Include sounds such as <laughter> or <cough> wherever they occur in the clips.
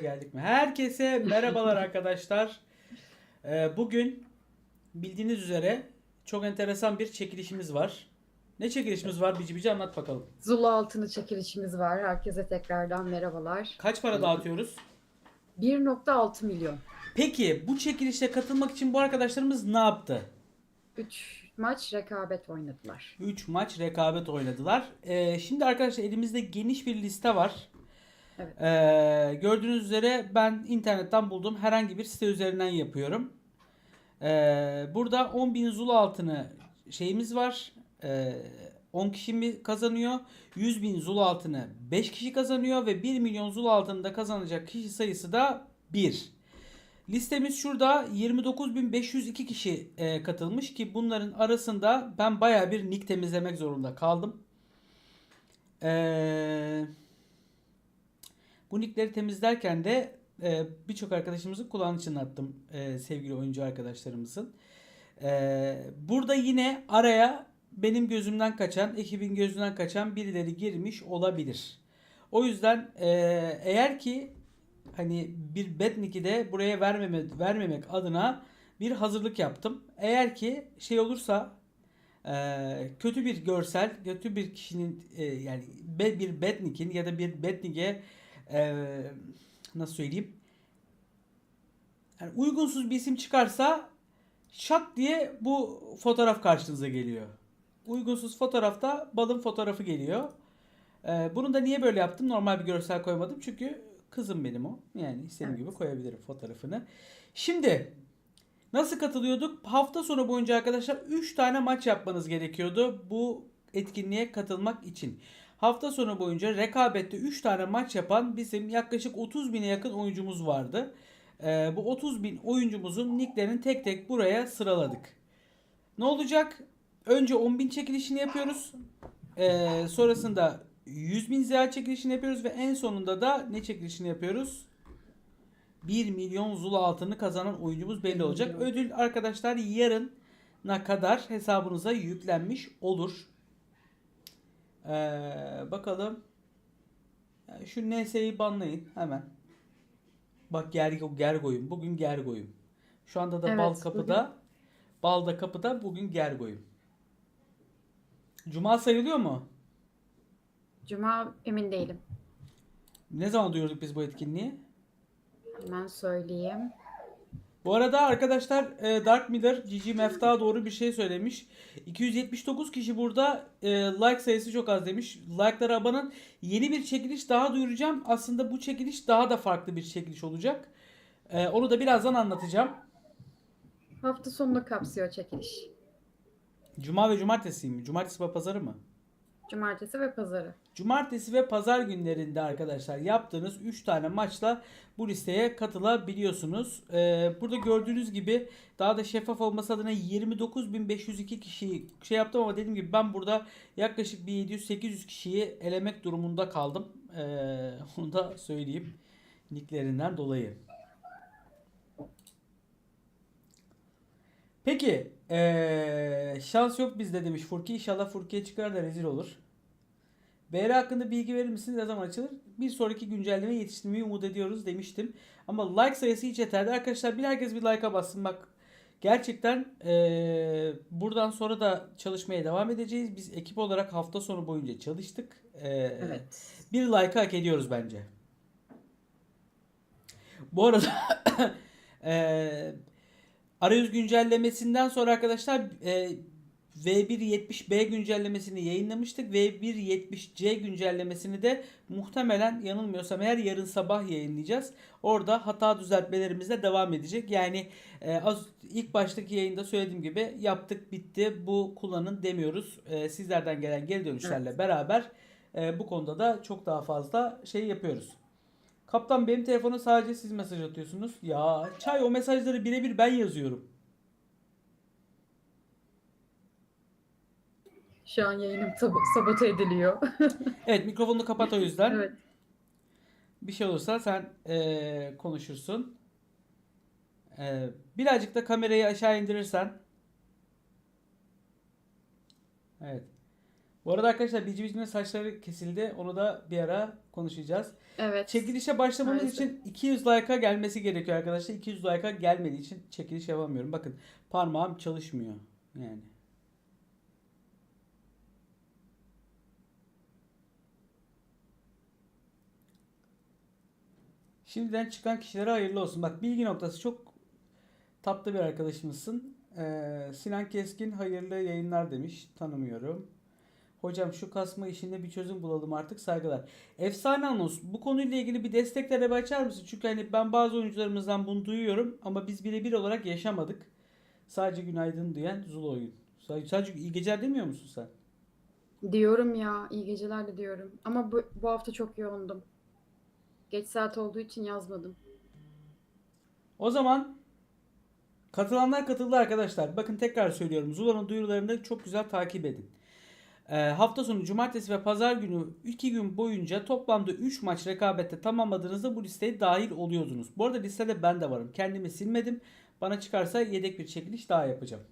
Geldik mi? Herkese merhabalar arkadaşlar. Ee, bugün bildiğiniz üzere çok enteresan bir çekilişimiz var. Ne çekilişimiz var? Bici bici anlat bakalım. Zulu altını çekilişimiz var. Herkese tekrardan merhabalar. Kaç para dağıtıyoruz? 1.6 milyon. Peki bu çekilişe katılmak için bu arkadaşlarımız ne yaptı? 3 maç rekabet oynadılar. 3 maç rekabet oynadılar. Ee, şimdi arkadaşlar elimizde geniş bir liste var. Evet. Ee, gördüğünüz üzere ben internetten bulduğum herhangi bir site üzerinden yapıyorum. Ee, burada 10.000 Zulu altını şeyimiz var. Ee, 10 kişi mi kazanıyor? 100.000 Zulu altını 5 kişi kazanıyor ve 1 milyon Zulu altını da kazanacak kişi sayısı da 1. Listemiz şurada 29.502 kişi e, katılmış ki bunların arasında ben baya bir nick temizlemek zorunda kaldım. Eee bu nickleri temizlerken de e, birçok arkadaşımızın kulağını çınlattım e, sevgili oyuncu arkadaşlarımızın. E, burada yine araya benim gözümden kaçan, ekibin gözünden kaçan birileri girmiş olabilir. O yüzden e, eğer ki hani bir bet nick'i de buraya vermeme, vermemek adına bir hazırlık yaptım. Eğer ki şey olursa e, kötü bir görsel, kötü bir kişinin e, yani be- bir bet nick'in ya da bir bet eee, nasıl söyleyeyim? Yani uygunsuz bir isim çıkarsa şak diye bu fotoğraf karşınıza geliyor. Uygunsuz fotoğrafta balın fotoğrafı geliyor. Eee, bunu da niye böyle yaptım? Normal bir görsel koymadım. Çünkü kızım benim o. Yani istediğim gibi koyabilirim fotoğrafını. Şimdi nasıl katılıyorduk? Hafta sonu boyunca arkadaşlar 3 tane maç yapmanız gerekiyordu bu etkinliğe katılmak için. Hafta sonu boyunca rekabette 3 tane maç yapan bizim yaklaşık 30 bine yakın oyuncumuz vardı. Ee, bu 30 bin oyuncumuzun nicklerini tek tek buraya sıraladık. Ne olacak? Önce 10 bin çekilişini yapıyoruz. Ee, sonrasında 100 bin ZA çekilişini yapıyoruz ve en sonunda da ne çekilişini yapıyoruz? 1 milyon Zula altını kazanan oyuncumuz belli olacak. Ödül arkadaşlar yarına kadar hesabınıza yüklenmiş olur. Ee, bakalım. Yani şu NS'yi banlayın hemen. Bak Gergo, Gergo'yum. Bugün Gergo'yum. Şu anda da Evet, bal kapıda. Bal da kapıda. Bugün Gergo'yum. Cuma sayılıyor mu? Cuma emin değilim. Ne zaman duyurduk biz bu etkinliği? Hemen söyleyeyim. Bu arada arkadaşlar e, Dark Miller Gigi Mefta doğru bir şey söylemiş. 279 kişi burada e, like sayısı çok az demiş. Like'lara abanın. Yeni bir çekiliş daha duyuracağım. Aslında bu çekiliş daha da farklı bir çekiliş olacak. E, onu da birazdan anlatacağım. Hafta sonunu kapsıyor çekiliş. Cuma ve cumartesi mi? Cumartesi ve pazarı mı? Cumartesi ve pazarı. Cumartesi ve pazar günlerinde arkadaşlar yaptığınız 3 tane maçla bu listeye katılabiliyorsunuz. Ee, burada gördüğünüz gibi daha da şeffaf olması adına 29.502 kişiyi şey yaptım ama dediğim gibi ben burada yaklaşık bir 700-800 kişiyi elemek durumunda kaldım. Ee, <laughs> onu da söyleyeyim nicklerinden dolayı. Peki ee, şans yok bizde demiş Furki. İnşallah Furki'ye çıkar da rezil olur. BR hakkında bilgi verir misiniz? Ne zaman açılır? Bir sonraki güncelleme yetiştirmeyi umut ediyoruz demiştim. Ama like sayısı hiç yeterli. Arkadaşlar bir herkes bir like'a bassın. Bak gerçekten eee, buradan sonra da çalışmaya devam edeceğiz. Biz ekip olarak hafta sonu boyunca çalıştık. Eee, Evet. bir like hak ediyoruz bence. Bu arada <coughs> eee arayüz güncellemesinden sonra arkadaşlar eee V170B güncellemesini yayınlamıştık. V170C güncellemesini de muhtemelen yanılmıyorsam eğer yarın sabah yayınlayacağız. Orada hata düzeltmelerimiz de devam edecek. Yani e, az ilk baştaki yayında söylediğim gibi yaptık bitti bu kullanın demiyoruz. E, sizlerden gelen geri dönüşlerle Evet. beraber e, bu konuda da çok daha fazla şey yapıyoruz. Kaptan benim telefona sadece siz mesaj atıyorsunuz. Ya çay o mesajları birebir ben yazıyorum. Şu an yayınım tab- sabote ediliyor. <laughs> Evet mikrofonunu kapat o yüzden. evet. Bir şey olursa sen eee, konuşursun. Eee, birazcık da kamerayı aşağı indirirsen. Evet. Bu arada arkadaşlar Bici Bici'nin saçları kesildi. Onu da bir ara konuşacağız. Evet. Çekilişe başlamamız Maalesef. için 200 like'a gelmesi gerekiyor arkadaşlar. 200 like'a gelmediği için çekiliş yapamıyorum. Bakın parmağım çalışmıyor. Yani. Şimdiden çıkan kişilere hayırlı olsun. Bak bilgi noktası çok tatlı bir arkadaşımızsın. Ee, Sinan Keskin hayırlı yayınlar demiş. Tanımıyorum. Hocam şu kasma işinde bir çözüm bulalım artık saygılar. Efsane anons. Bu konuyla ilgili bir destek talebi açar mısın? Çünkü hani ben bazı oyuncularımızdan bunu duyuyorum ama biz birebir olarak yaşamadık. Sadece günaydın duyan Zula oyun. Sadece iyi geceler demiyor musun sen? Diyorum ya, iyi geceler de diyorum. Ama bu, bu hafta çok yoğundum. Geç saat olduğu için yazmadım. O zaman katılanlar katıldı arkadaşlar. Bakın tekrar söylüyorum. Zula'nın duyurularını çok güzel takip edin. Ee, hafta sonu cumartesi ve pazar günü 2 gün boyunca toplamda 3 maç rekabette tamamladığınızda bu listeye dahil oluyordunuz. Bu arada listede ben de varım. Kendimi silmedim. Bana çıkarsa yedek bir çekiliş daha yapacağım.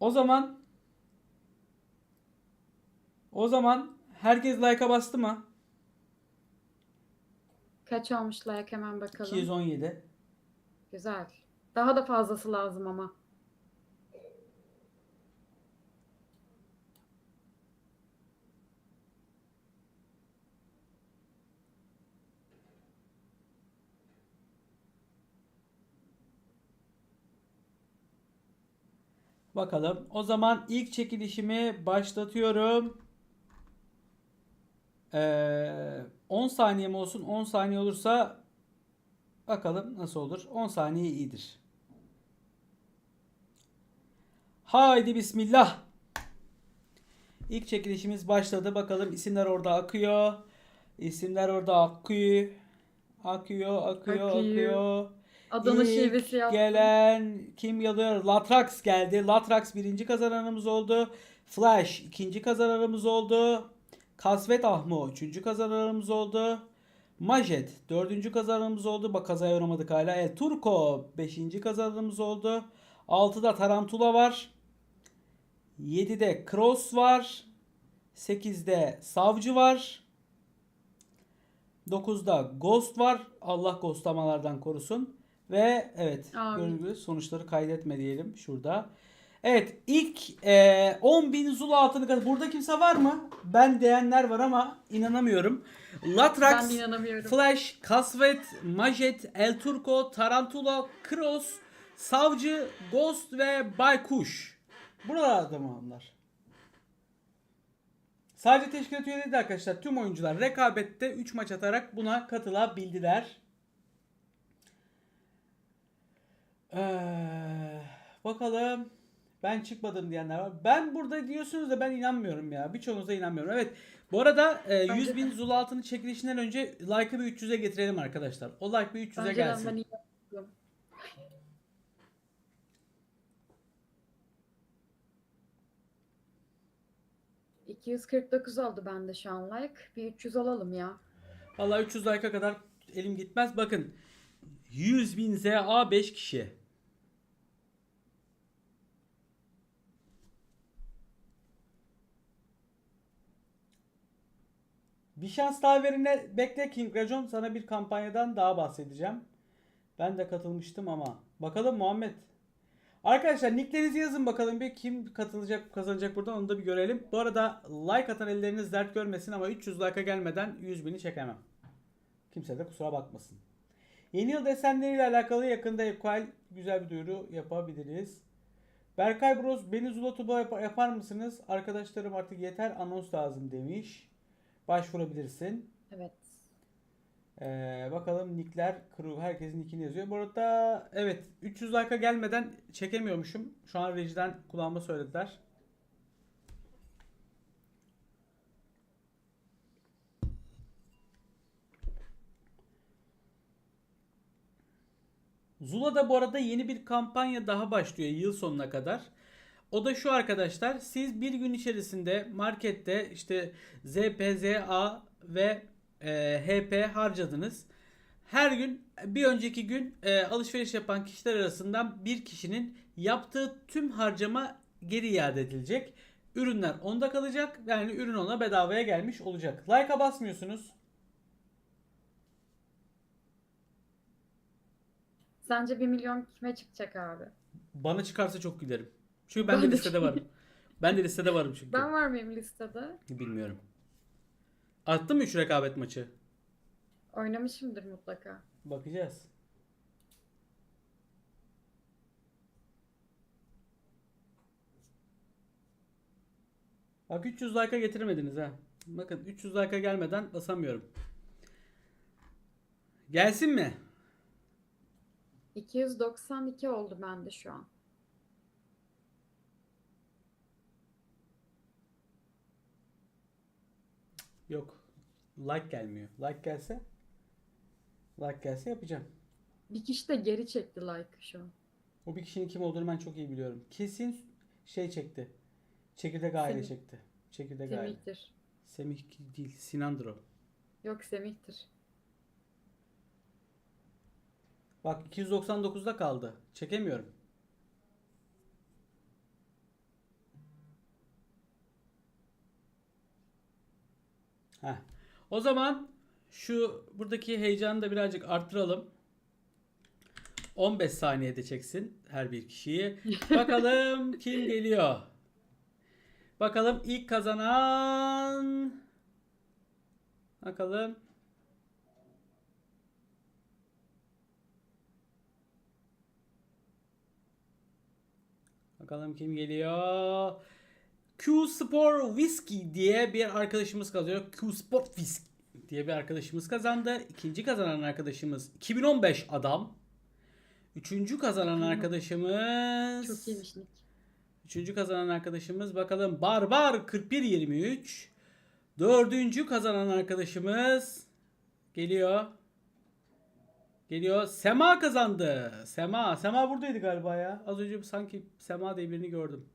O zaman o zaman herkes like'a bastı mı? Kaç olmuş like hemen bakalım. 217. Güzel. Daha da fazlası lazım ama. Bakalım. O zaman ilk çekilişimi başlatıyorum. Ee, 10 saniye mi olsun? 10 saniye olursa bakalım nasıl olur. 10 saniye iyidir. Haydi bismillah. İlk çekilişimiz başladı. Bakalım isimler orada akıyor. İsimler orada akıyor. Akıyor, akıyor, Akıyor. akıyor. Adana İlk şivesi yaptım. Gelen kim geliyor? Latrax geldi. Latrax birinci kazananımız oldu. Flash ikinci kazananımız oldu. Kasvet Ahmo üçüncü kazananımız oldu. Majet dördüncü kazananımız oldu. Bak kazaya uğramadık hala. El Turco beşinci kazananımız oldu. Altıda Tarantula var. Yedide Cross var. Sekizde Savcı var. 9'da Ghost var. Allah ghostlamalardan korusun. Ve evet Amin. sonuçları kaydetme diyelim şurada. Evet ilk e, 10.000 Zula altını Burada kimse var mı? Ben diyenler var ama inanamıyorum. Latrax, inanamıyorum. Flash, Kasvet, Majet, El Turco, Tarantula, Cross, Savcı, Ghost ve Baykuş. Buralarda mı onlar? Sadece teşkilat üyeleri arkadaşlar. Tüm oyuncular rekabette 3 maç atarak buna katılabildiler. Ee, bakalım. Ben çıkmadım diyenler var. Ben burada diyorsunuz da ben inanmıyorum ya. Birçoğunuza inanmıyorum. Evet. Bu arada e, Bence 100 bin de. Zula altını çekilişinden önce like'ı bir 300'e getirelim arkadaşlar. O like bir 300'e Önceden gelsin. ben inanmıyorum. ...249 oldu bende şu an like. Bir 300 alalım ya. Vallahi 300 like'a kadar elim gitmez. Bakın 100 bin ZA 5 kişi. Bir şans daha verine bekle King Racon sana bir kampanyadan daha bahsedeceğim. Ben de katılmıştım ama. Bakalım Muhammed. Arkadaşlar nicklerinizi yazın bakalım bir kim katılacak kazanacak buradan onu da bir görelim. Bu arada like atan elleriniz dert görmesin ama 300 like'a gelmeden 100 bini çekemem. Kimse de kusura bakmasın. Yeni yıl desenleriyle alakalı yakında Ekal güzel bir duyuru yapabiliriz. Berkay Bros beni Zula Tuba yap- yapar mısınız? Arkadaşlarım artık yeter anons lazım demiş. Başvurabilirsin. Evet. Ee, bakalım nickler crew herkesin nickini yazıyor. Bu arada evet 300 like'a gelmeden çekemiyormuşum. Şu an rejiden kulağıma söylediler. Zula'da bu arada yeni bir kampanya daha başlıyor yıl sonuna kadar. O da şu arkadaşlar. Siz bir gün içerisinde markette işte ZPZA ve e, HP harcadınız. Her gün bir önceki gün e, alışveriş yapan kişiler arasından bir kişinin yaptığı tüm harcama geri iade edilecek. Ürünler onda kalacak. Yani ürün ona bedavaya gelmiş olacak. Like'a basmıyorsunuz. Sence 1 milyon kime çıkacak abi? Bana çıkarsa çok gülerim. Çünkü ben, Ben de de- listede varım. <laughs> Ben de listede varım çünkü. Ben var mıyım listede? Bilmiyorum. Attın mı 3 rekabet maçı? Oynamışımdır mutlaka. Bakacağız. Bak 300 like'a getiremediniz ha. Bakın 300 like'a gelmeden basamıyorum. Gelsin mi? 292 oldu bende şu an. Yok. Like gelmiyor. Like gelse like gelse yapacağım. Bir kişi de geri çekti like şu an. O bir kişinin kim olduğunu ben çok iyi biliyorum. Kesin şey çekti. Çekirdek aile Semih. çekti. Çekirdek aile. Semih'tir. Semih değil. Sinan'dır o. Yok Semih'tir. Bak 299'da kaldı. Çekemiyorum. Heh. O zaman şu buradaki heyecanı da birazcık arttıralım. 15 saniyede çeksin her bir kişiyi. <laughs> Bakalım kim geliyor. Bakalım ilk kazanan. Bakalım. Bakalım kim geliyor. Q Sport Whisky diye bir arkadaşımız kazanıyor. Q Sport Whisky diye bir arkadaşımız kazandı. İkinci kazanan arkadaşımız 2015 adam. Üçüncü kazanan arkadaşımız Çok iyiymiş Nick. Üçüncü kazanan arkadaşımız bakalım Barbar 4123. Dördüncü kazanan arkadaşımız geliyor. Geliyor. Sema kazandı. Sema. Sema buradaydı galiba ya. Az önce sanki Sema diye birini gördüm.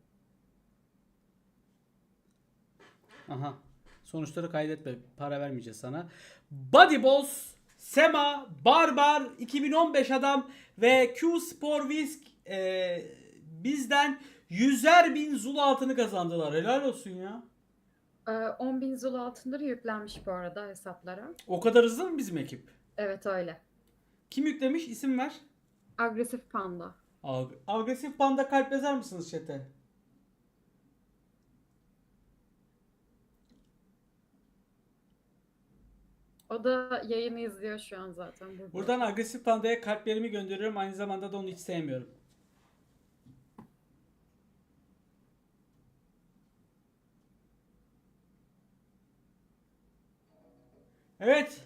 Aha. Sonuçları kaydetme. Para vermeyeceğiz sana. Body Boss, Sema, Barbar, 2015 adam ve Q Sport Whisk e, bizden yüzer bin zul altını kazandılar. Helal olsun ya. Ee, 10.000 zul altınları yüklenmiş bu arada hesaplara. O kadar hızlı mı bizim ekip? Evet öyle. Kim yüklemiş? İsim ver. Agresif panda. Ag- Agresif panda kalp yazar mısınız chat'e? O da yayını izliyor şu an zaten burada. Buradan agresif pandaya kalplerimi gönderiyorum. Aynı zamanda da onu hiç sevmiyorum. Evet.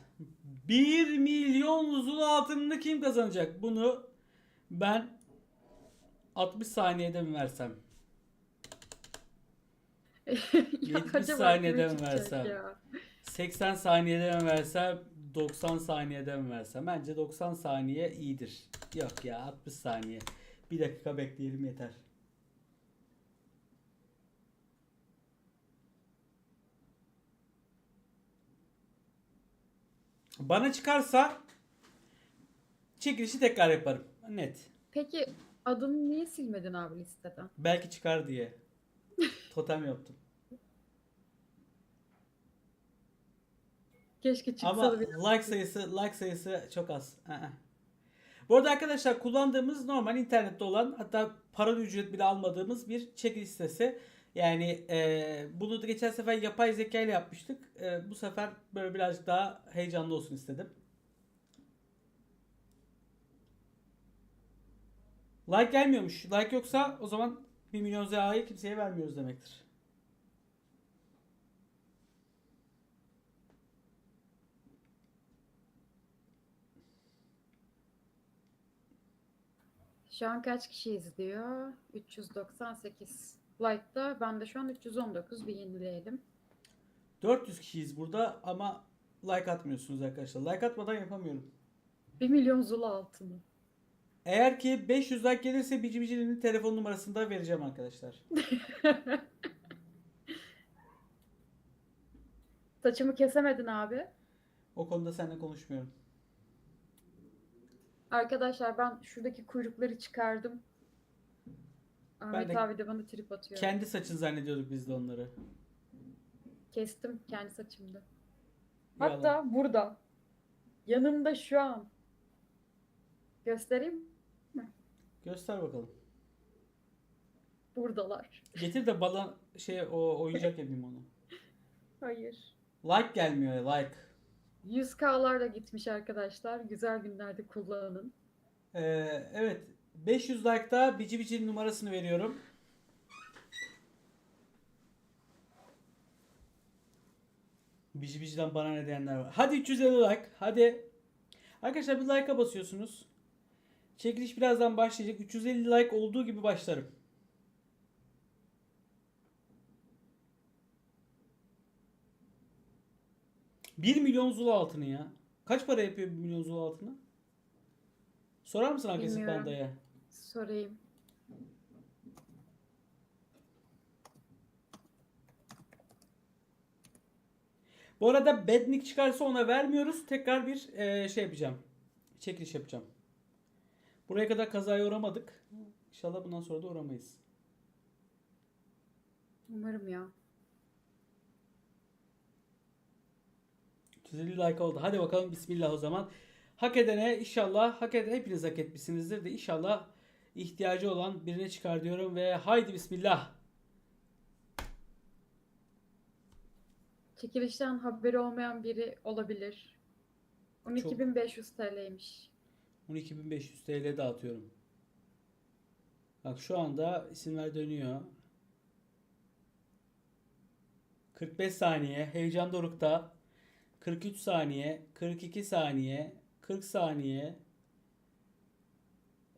1 milyon zul altınını kim kazanacak? Bunu ben 60 saniyede mi versem? <laughs> Ya 70 acaba saniyede mi versem? ya? 80 saniyede mi versem 90 saniyede mi versem? Bence 90 saniye iyidir. Yok ya 60 saniye. Bir dakika bekleyelim yeter. Bana çıkarsa çekilişi tekrar yaparım. Net. Peki adını niye silmedin abi listeden? Belki çıkar diye. <laughs> Totem yaptım. Keşke çıksa Ama da bir like sayısı like sayısı çok az. Aa. Bu arada arkadaşlar kullandığımız normal internette olan hatta para ücret bile almadığımız bir checklist sitesi. Yani e, bunu da geçen sefer yapay zeka ile yapmıştık. E, bu sefer böyle birazcık daha heyecanlı olsun istedim. Like gelmiyormuş. Like yoksa o zaman 1 milyon ZA'yı kimseye vermiyoruz demektir. Şu an kaç kişi izliyor? 398. Like'da ben de şu an 319 bir yenileyelim. 400 kişiyiz burada ama like atmıyorsunuz arkadaşlar. Like atmadan yapamıyorum. 1 milyon zula altını. Eğer ki 500 like gelirse Bici Bici'nin telefon numarasını da vereceğim arkadaşlar. <laughs> Saçımı kesemedin abi. O konuda seninle konuşmuyorum. Arkadaşlar ben şuradaki kuyrukları çıkardım. Ahmet de abi de bana trip atıyor. Kendi saçın zannediyorduk biz de onları. Kestim kendi saçımda. Yalan. Hatta burada. Yanımda şu an. Göstereyim. Göster bakalım. Buradalar. Getir de bana şey o oyuncak yapayım onu. <laughs> Hayır. Like gelmiyor ya, like. 100K'lar da gitmiş arkadaşlar. Güzel günlerde kullanın. Ee, evet. 500 like'da Bici Bici'nin numarasını veriyorum. Bici Bici'den bana ne diyenler var. Hadi 350 like. Hadi. Arkadaşlar bir like'a basıyorsunuz. Çekiliş birazdan başlayacak. 350 like olduğu gibi başlarım. Bir milyon zula altını ya. Kaç para yapıyor 1 milyon zula altını? Sorar mısın agresif Bilmiyorum. bandaya? Sorayım. Bu arada Bednik çıkarsa ona vermiyoruz. Tekrar bir e, şey yapacağım. Çekiliş yapacağım. Buraya kadar kazaya uğramadık. İnşallah bundan sonra da uğramayız. Umarım ya. 350 like oldu. Hadi bakalım bismillah o zaman. Hak edene inşallah hak eden hepiniz hak etmişsinizdir de inşallah ihtiyacı olan birine çıkar diyorum ve haydi bismillah. Çekilişten haberi olmayan biri olabilir. 12.500 TL'ymiş. 12.500 TL dağıtıyorum. Bak şu anda isimler dönüyor. 45 saniye. Heyecan dorukta. 43 saniye. 42 saniye. 40 saniye.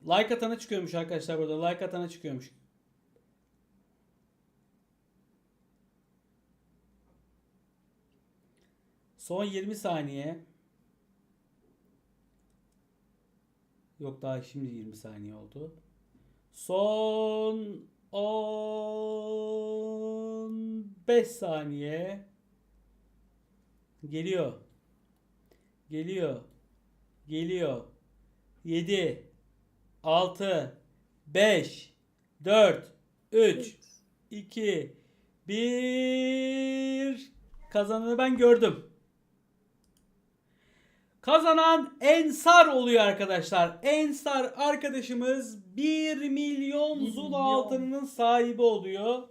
Like atana çıkıyormuş arkadaşlar burada. Like atana çıkıyormuş. Son 20 saniye. Yok daha şimdi 20 saniye oldu. Son 15 saniye. Geliyor. Geliyor. Geliyor. 7 6 5 4 3 2 1 Kazananı ben gördüm. Kazanan Ensar oluyor arkadaşlar. Ensar arkadaşımız 1 milyon Zul altınının sahibi oluyor.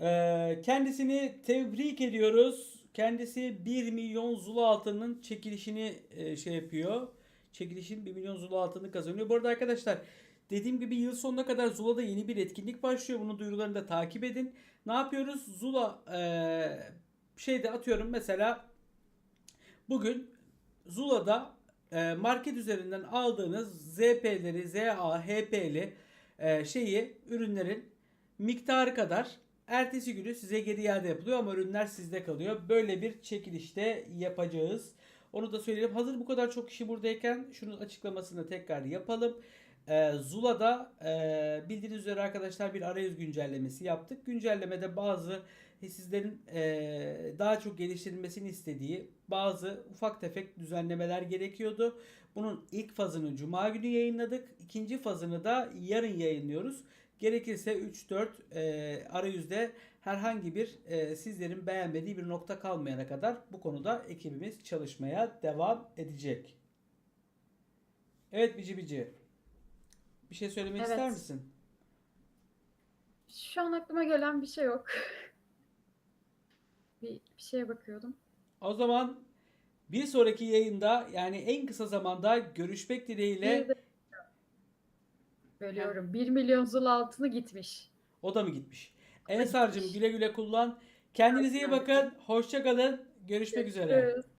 Ee, kendisini tebrik ediyoruz. Kendisi 1 milyon Zul altının çekilişini e, şey yapıyor. Çekilişin 1 milyon Zul altını kazanıyor. Bu arada arkadaşlar dediğim gibi yıl sonuna kadar Zula'da yeni bir etkinlik başlıyor. Bunun duyurularını da takip edin. Ne yapıyoruz? Zula e, şeyde atıyorum mesela Bugün Zula'da e, market üzerinden aldığınız ZP'leri, ZA, HP'li e, şeyi ürünlerin miktarı kadar ertesi günü size geri iade yapılıyor ama ürünler sizde kalıyor. Böyle bir çekilişte yapacağız. Onu da söyleyelim. Hazır bu kadar çok kişi buradayken şunun açıklamasını tekrar yapalım. E, Zula'da e, bildiğiniz üzere arkadaşlar bir arayüz güncellemesi yaptık. Güncellemede bazı sizlerin e, daha çok geliştirilmesini istediği bazı ufak tefek düzenlemeler gerekiyordu. Bunun ilk fazını cuma günü yayınladık. İkinci fazını da yarın yayınlıyoruz. Gerekirse 3-4 e, arayüzde herhangi bir e, sizlerin beğenmediği bir nokta kalmayana kadar bu konuda ekibimiz çalışmaya devam edecek. Evet Bici Bici. Bir şey söylemek Evet. ister misin? Şu an aklıma gelen bir şey yok. <laughs> bir, bir şeye bakıyordum. O zaman bir sonraki yayında yani en kısa zamanda görüşmek dileğiyle Bir de bölüyorum. 1 milyon zul altını gitmiş. o da mı gitmiş? Ensar'cığım güle güle kullan. Kendinize iyi bakın. Hoşça kalın. Görüşmek üzere. Görüşürüz.